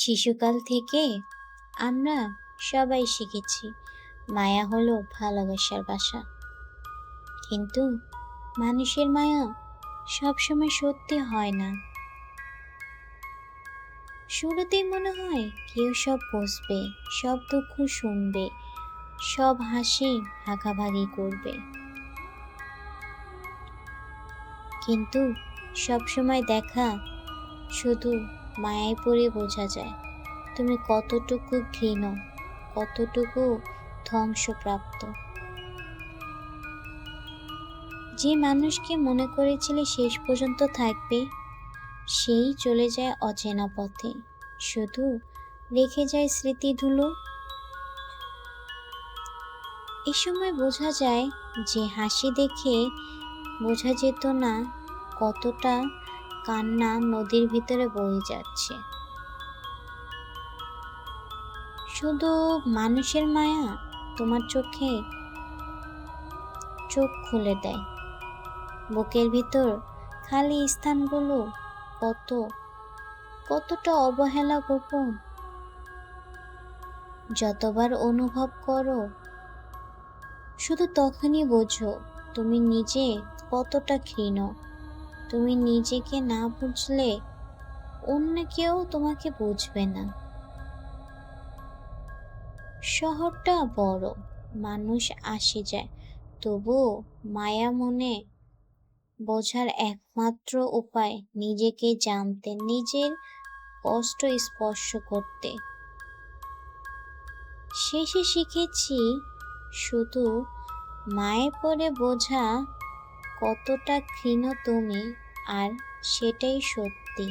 শিশুকাল থেকে আমরা সবাই শিখেছি, মায়া হলো ভালোবাসার বাসা। কিন্তু মানুষের মায়া সবসময় সত্যি হয় না। শুরুতেই মনে হয় কেউ সব বসবে সব দুঃখ শুনবে, সব হাসি ভাগাভাগি করবে। কিন্তু সবসময় দেখা শুধু মায়ায় পড়ে বোঝা যায়। তুমি কতটুকু ঘৃণ, কতটুকু ধ্বংসপ্রাপ্ত। যে মানুষকে মনে করেছিলে শেষ পর্যন্ত থাকবে, সেই চলে যায় অচেনা পথে। শুধু রেখে যায় স্মৃতি ধুলো। এ সময় বোঝা যায় যে হাসি দেখে বোঝা যেত না কতটা কান্না নদীর ভিতরে বয়ে যাচ্ছে। শুধু মানুষের মায়া তোমার চোখে চোখ খুলে দেয়। বুকের ভিতর খালি স্থানগুলো কত, কতটা অবহেলা গোপন। যতবার অনুভব করো, শুধু তখনই বোঝো তুমি নিজে কতটা ক্ষীণ। তুমি নিজেকে না বুঝলে অন্য কেউ তোমাকে বুঝবে না। শহরটা বড়, মানুষ আসে যায়, তবুও মায়া মনে বোঝার একমাত্র উপায় নিজেকে জানতে, নিজের কষ্ট স্পর্শ করতে। শেষে শিখেছি শুধু মায়ে পড়ে বোঝা কতটা ক্ষীণ তুমি আর সেটাই সত্যি।